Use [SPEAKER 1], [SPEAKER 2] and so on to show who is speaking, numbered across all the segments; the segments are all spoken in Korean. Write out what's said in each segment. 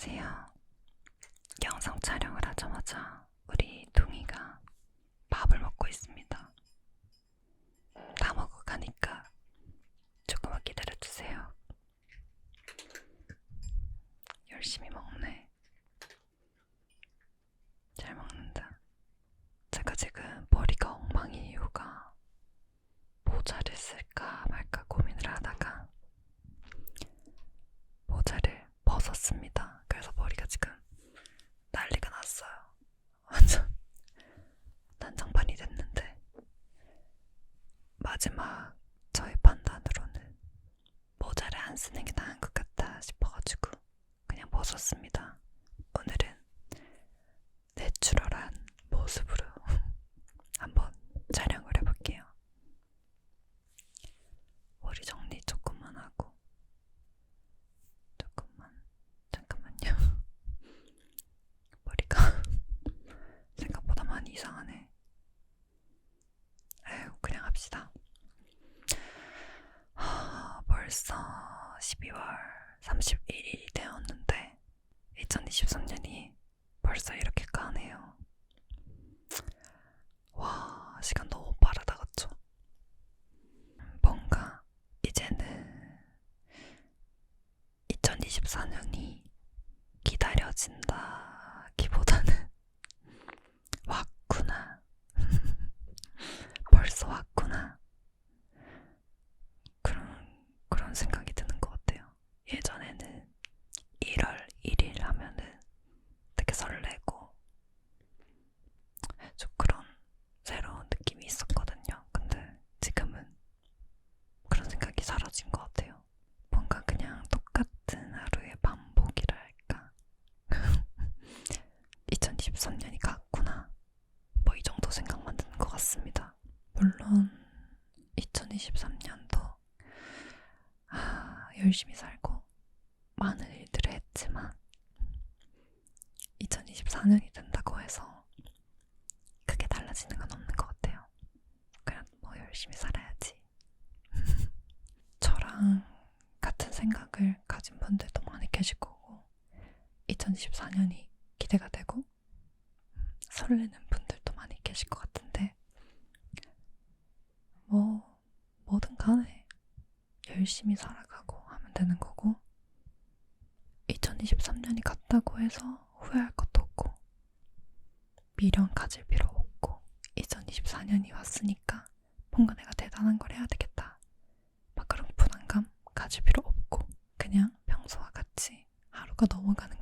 [SPEAKER 1] 안녕하세요. 영상 촬영을 하자마자 우리 동이가 밥을 먹고 있습니다. 안 쓰는 게 나은 것 같다 싶어가지고 그냥 벗었습니다. 14년이 기다려진다. 같습니다. 물론 2023년도 아, 열심히 살 열심히 살아가고 하면 되는 거고 2023년이 갔다고 해서 후회할 것도 없고 미련 가질 필요 없고 2024년이 왔으니까 뭔가 내가 대단한 걸 해야 되겠다. 막 그런 부담감 가질 필요 없고 그냥 평소와 같이 하루가 넘어가는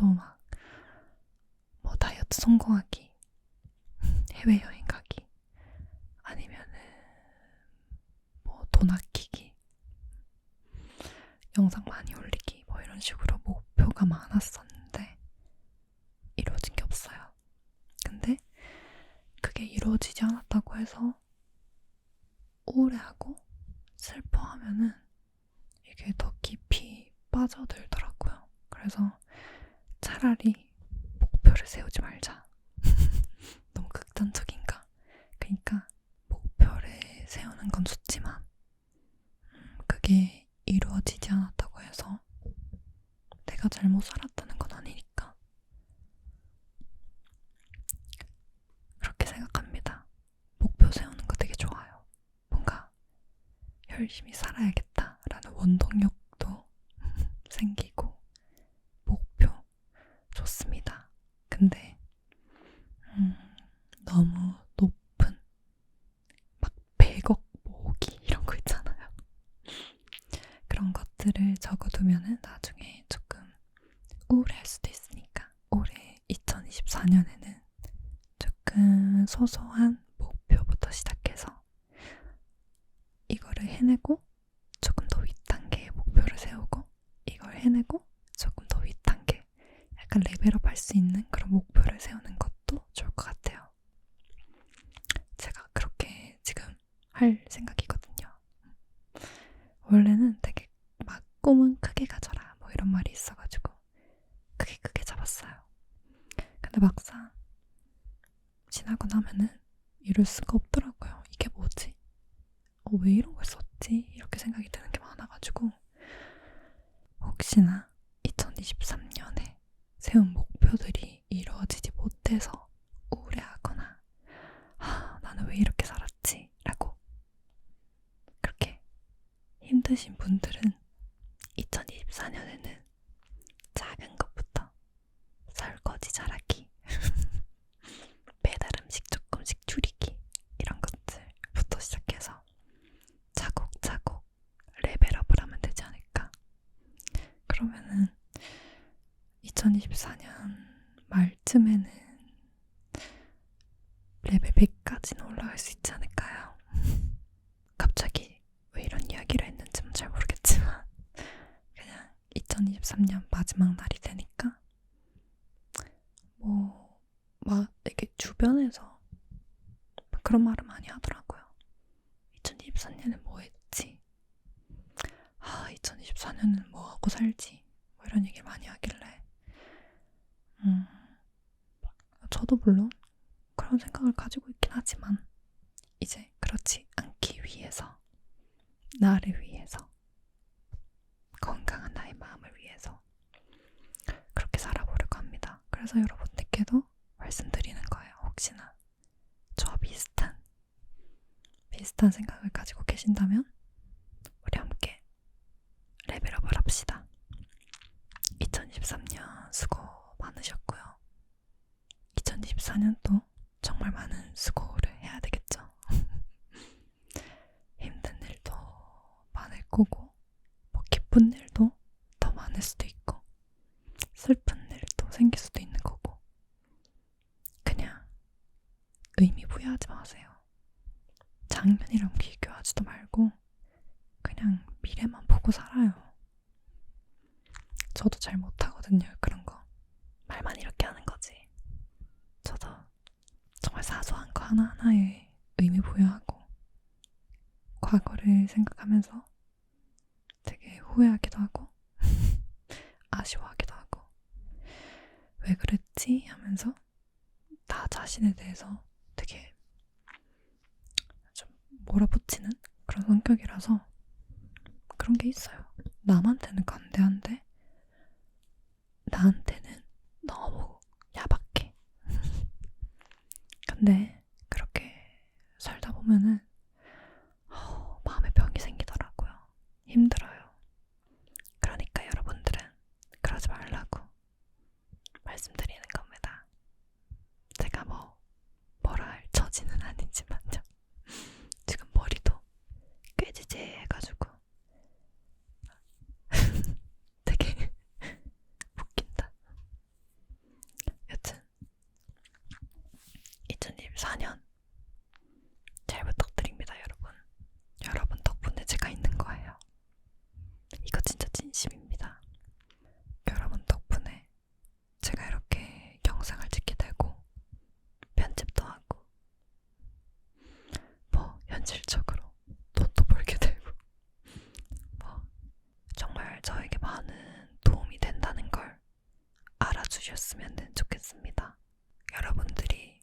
[SPEAKER 1] 또 막 뭐 다이어트 성공하기, 해외여행 가기, 아니면은 뭐돈 아끼기, 영상 많이 올리기 뭐 이런 식으로 목표가 많았었는데 잘못 살았다는 건 아니니까. 그렇게 생각합니다. 목표 세우는 거 되게 좋아요. 뭔가 열심히 살 소소한 목표부터 시작해서 이거를 해내고 조금 더 윗단계의 목표를 세우고 이걸 해내고 조금 더 윗단계 약간 레벨업 할 수 있는 그런 목표를 세우는 것도 좋을 것 같아요. 제가 그렇게 지금 할 생각이거든요. 원래는 되게 막 꿈은 크게 가 이룰 수가 없더라고요. 이게 뭐지? 어, 왜 이런 걸 썼지? 이렇게 생각이 드는 게 많아가지고 혹시나 2023년에 세운 목표들이 이루어지지 못해서 우울해하거나 아, 나는 왜 이렇게 살았지? 라고 그렇게 힘드신 분들은 2024년에는 작은 것부터 설거지 잘하기 배달 음식 조금씩 줄이기 이런 것들부터 시작해서 차곡차곡 레벨업을 하면 되지 않을까 그러면은 2024년 말쯤에는 레벨 100까지는 올라갈 수 있지 않을까요? 갑자기 왜 이런 이야기를 했는지는 잘 모르겠지만 그냥 2023년 마지막 날이 되니까 뭐 막 이렇게 주변에서 그런 말을 많이 하더라고요. 2024년에 뭐 했지? 아, 2024년은 뭐 하고 살지? 뭐 이런 얘기를 많이 하길래 음, 저도 물론 그런 생각을 가지고 있긴 하지만 이제 그렇지 않기 위해서 나를 위해서 건강한 나의 마음을 위해서 그렇게 살아보려고 합니다. 그래서 여러분들께도 말씀드리는 거예요. 혹시나 저와 비슷한 비슷한 생각을 가지고 계신다면 우리 함께 레벨업을 합시다. 2023년 수고 많으셨고요. 2024년도 정말 많은 수고를 해야 되겠죠. 힘든 일도 많을 거고, 뭐 기쁜 일도 더 많을 수도 있고, 슬픈 일도 생길 수도 있는 거고, 그냥 의미 부여하지 마세요. 작년이랑 비교하지도 말고, 그냥 미래만 보고 살아요. 저도 잘 못하거든요, 그런 거. 말만 이렇게 하는 거지. 저도 정말 사소한 거 하나하나에 의미 부여하고, 과거를 생각하면서 되게 후회하기도 하고, 아쉬워하기도 하고, 왜 그랬지? 하면서 나 자신에 대해서 되게 좀 몰아붙이는 그런 성격이라서 그런 게 있어요. 남한테는 관대한데 나한테는 너무 야박해. 근데 그렇게 살다 보면은 어, 마음에 병이 생기더라고요. 힘들어요. 그러니까 여러분들은 그러지 말라고 말씀드리는 겁니다. 제가 뭐 뭐라 할 처지는 아니지만요. 지금 머리도 꾀지지해가지고 되게 웃긴다. 여튼 2024년 잘 부탁드립니다, 여러분. 여러분 덕분에 제가 있는 거예요. 이거 진짜 진심입니다. 여러분 덕분에 제가 이렇게 영상을 찍게 되고 편집도 하고 뭐 현실적으로 돈도 벌게 되고 뭐 정말 저에게 많은 도움이 된다는 걸 알아주셨으면 좋겠습니다. 여러분들이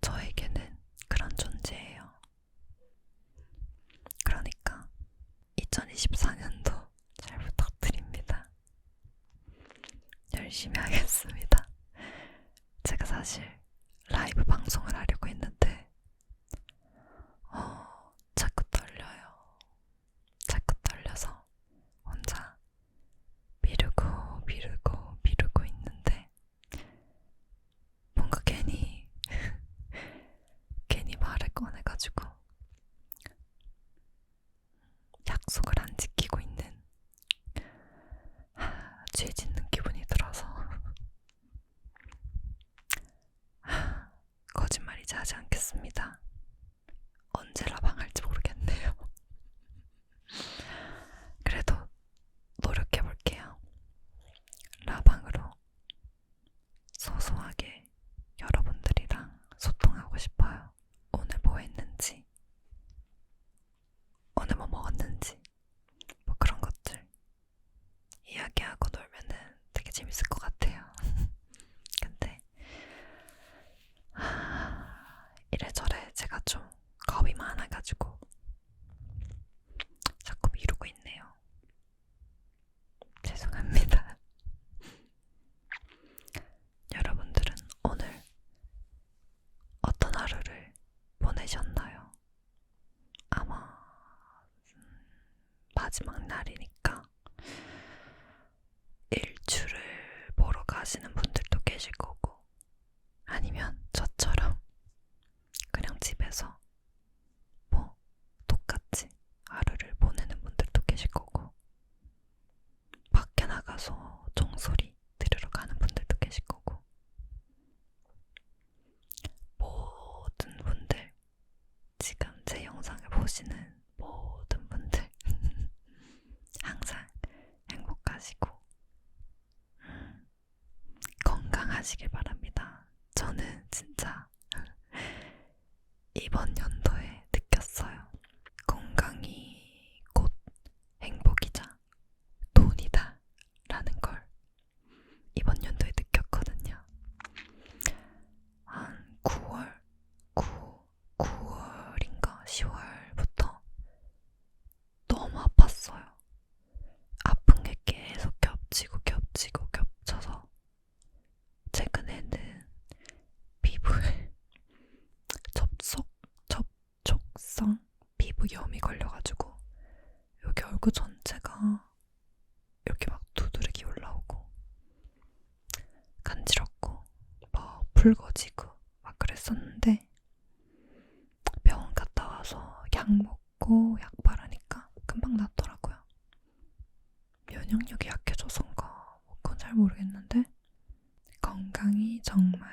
[SPEAKER 1] 저에게는 그런 존재예요. 그러니까 2024년도 잘 부탁드립니다. 열심히 하겠습니다. 제가 사실 라이브 방송을 하려고 했는데, 어, 자꾸 떨려요. 자꾸 떨려서 혼자 미루고 미루고 미루고 있는데, 뭔가 괜히, 괜히 말을 꺼내가지고, 약속을 안 지키고 있는, 하, 죄 짓는 기분이 들어서, 하, 거짓말 이지 하지 않겠습니다. 언제 라방할지 모르겠네요. 그래도 노력해볼게요. 라방으로 하시길 바랍니다. 저는 진짜 이번 연도에 느꼈어요. 건강이 곧 행복이자 돈이다 라는 걸 이번 연도에 느꼈거든요. 한 9월, 9, 9월인가 10월부터 너무 아팠어요. 아픈 게 계속 겹치고 겹치고 겹쳐서 최근에는 피부에 접속, 접촉성 피부염이 걸려가지고 여기 얼굴 전체가 이렇게 막 두드러기 올라오고 간지럽고 뭐 붉어지고 막 그랬었는데 병원 갔다 와서 약 먹고 약 바르니까 금방 낫더라고요. 면역력이 약해져서인가 뭐 그건 잘 모르겠는데 건강이 정말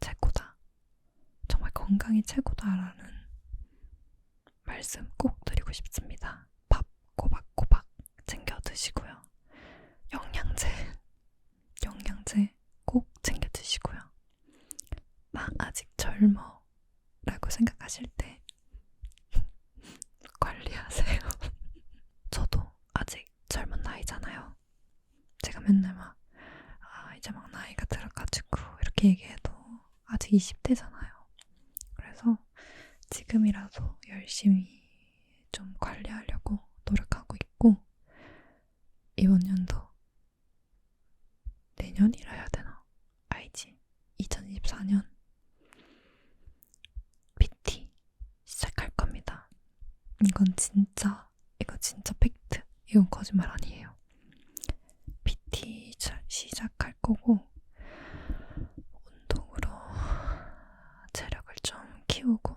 [SPEAKER 1] 최고다. 정말 건강이 최고다라는 말씀 꼭 드리고 싶습니다. 밥 꼬박꼬박 챙겨 드시고요. 영양제, 영양제 꼭 챙겨 드시고요. 나 아직 젊어 라고 생각하실 때 관리하세요. 저도 아직 젊은 나이잖아요. 제가 맨날 막, 아, 이제 막 나이가 들어가지고 이렇게 얘기해도 아직 20대잖아요. 그래서 지금이라도 열심히 좀 관리하려고 노력하고 있고, 이번 연도 내년이라 해야 되나? 알지? 2024년 PT 시작할 겁니다. 이건 진짜, 이거 진짜 팩트. 이건 거짓말 아니에요. PT 자- 시작할 거고, 운동으로 체력을 좀 키우고,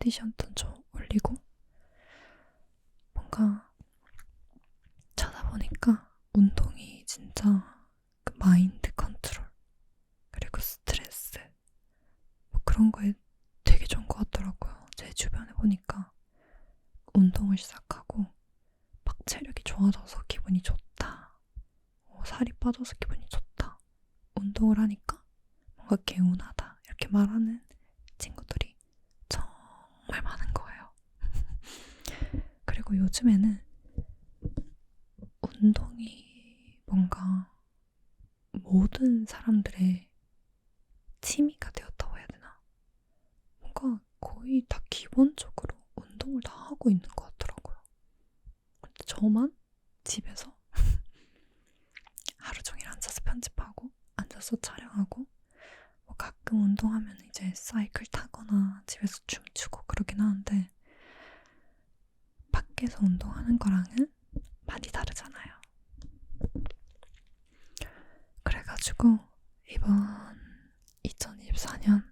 [SPEAKER 1] 컨디션도 좀 올리고, 뭔가 찾아보니까 운동이 진짜 그 마인드 컨트롤, 그리고 스트레스, 뭐 그런 거에 되게 좋은 것 같더라고요. 제 주변에 보니까 운동을 시작하고 막 체력이 좋아져서 기분이 좋다. 어, 살이 빠져서 기분이 좋다. 운동을 하니까 뭔가 개운하다. 이렇게 말하는 친구들이 정말 많은 거예요. 그리고 요즘에는 운동이 뭔가 모든 사람들의 취미가 되었다고 해야 되나? 뭔가 거의 다 기본적으로 운동을 다 하고 있는 것 같더라고요. 근데 저만 집에서 하루 종일 앉아서 편집하고, 앉아서 촬영하고, 뭐 가끔 운동하면 이제 사이클 타거나 집에서 춤추고 그러긴 하는데, 밖에서 운동하는 거랑은 많이 다르잖아요. 그래가지고, 이번 2024년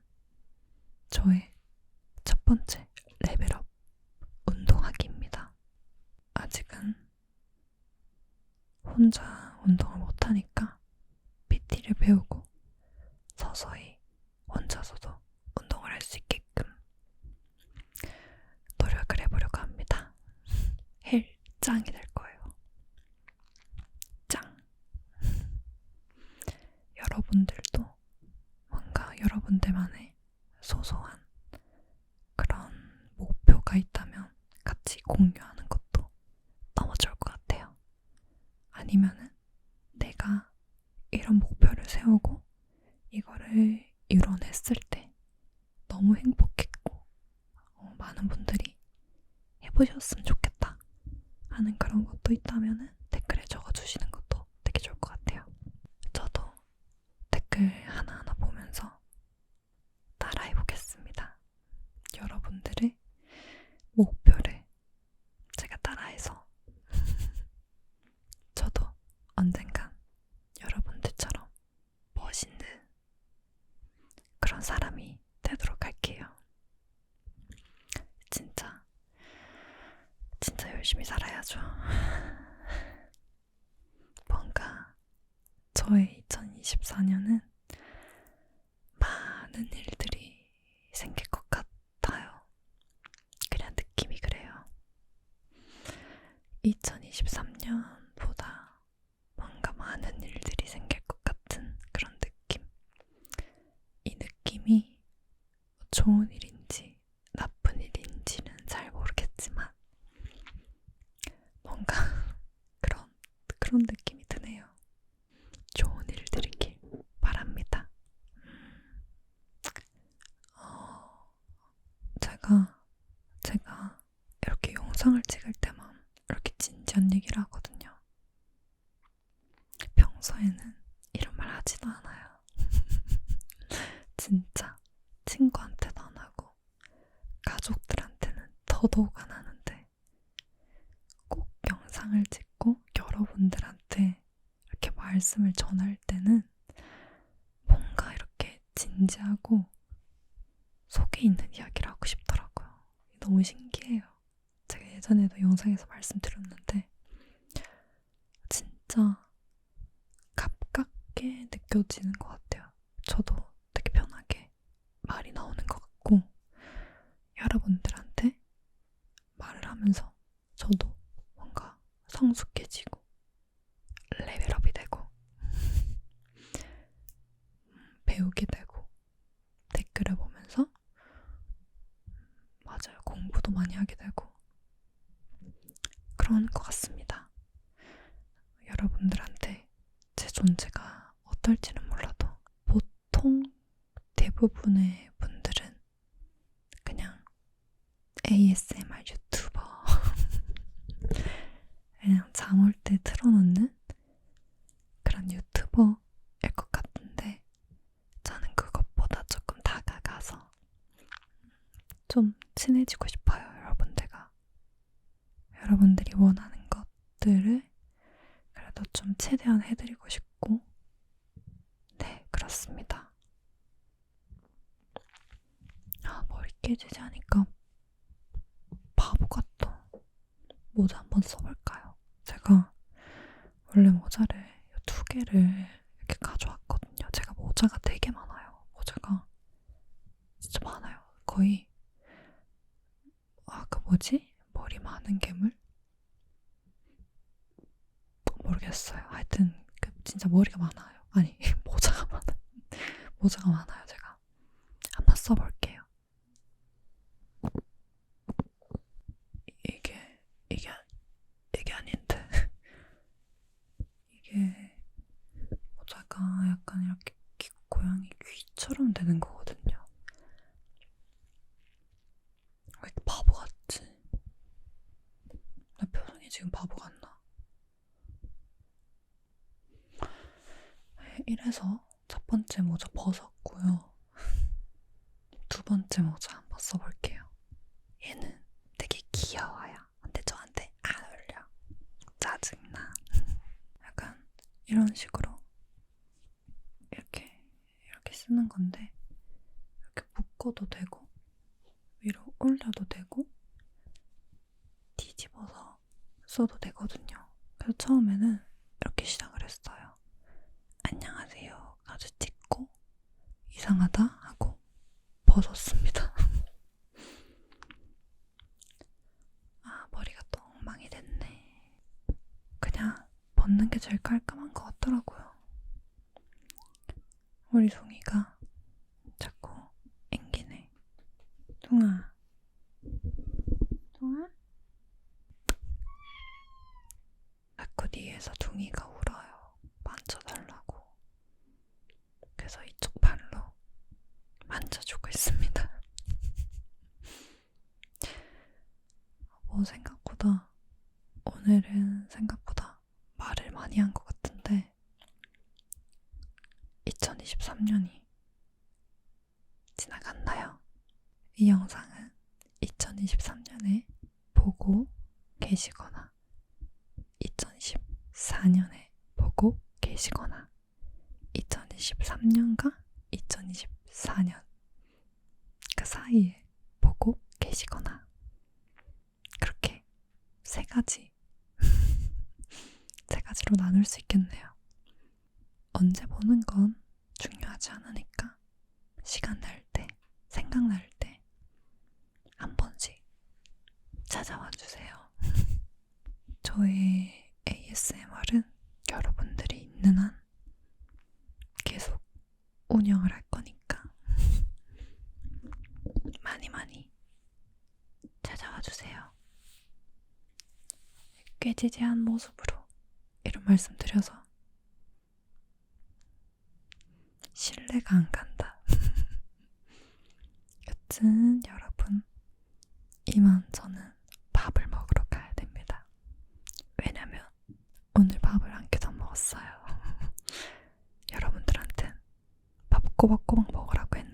[SPEAKER 1] 저의 첫 번째 레벨업 운동하기입니다. 아직은 혼자 운동을 못하니까 PT를 배우고 서서히 혼자서도 운동을 할수 있게끔 노력을 해보려고 합니다. 헬 짱이 될 거예요. 짱. 여러분들도 뭔가 여러분들만의 소소한 그런 목표가 있다면 같이 공유하는 것도 너무 좋을 것 같아요. 아니면은 내가 이런 목표를 세우고 이거를 이뤄냈을 때 너무 행복했고 어, 많은 분들이 해보셨으면 좋겠다 하는 그런 것도 있다면은 댓글에 적어주시는 것도 되게 좋을 것 같아요. 저도 댓글 하나하나 보면서 따라해보겠습니다. 여러분들의 목표를 제가 따라해서 저도 언젠간 여러분들처럼 멋있는 그런 사람이 되도록 할게요. 진짜, 진짜 열심히 살아야죠. 뭔가 저의 2024년은 많은 일들이 생길 것 같아요. 그냥 느낌이 그래요. 2023 더더욱 안 하는데 꼭 영상을 찍고 여러분들한테 이렇게 말씀을 전할 때 하게 되고. 해지지 않을까 바보 같다. 모자 한번 써볼까요? 제가 원래 모자를 두 개를 약간 이렇게 고양이 귀처럼 되는 것 내려도 되고 위로 올려도 되고 뒤집어서 써도 되거든요. 그래서 처음에는 이렇게 시작을 했어요. 안녕하세요. 아주 찍고 이상하다 하고 벗었습니다. 아 머리가 또 엉망이 됐네. 그냥 벗는 게 제일 깔끔한 것 같더라고요. 우리 송이. 어, 생각보다 오늘은 생각보다 말을 많이 한 것 같은데 2023년이 지나갔나요? 이 영상은 2023년에 보고 계시거나 생각날 때 한 번씩 찾아와 주세요. 저의 ASMR은 여러분들이 있는 한 계속 운영을 할 거니까 많이 많이 찾아와 주세요. 꽤 지지한 모습으로 이런 말씀 드려서 신뢰가 안 가는 꼬박꼬박 먹으라고 했는데.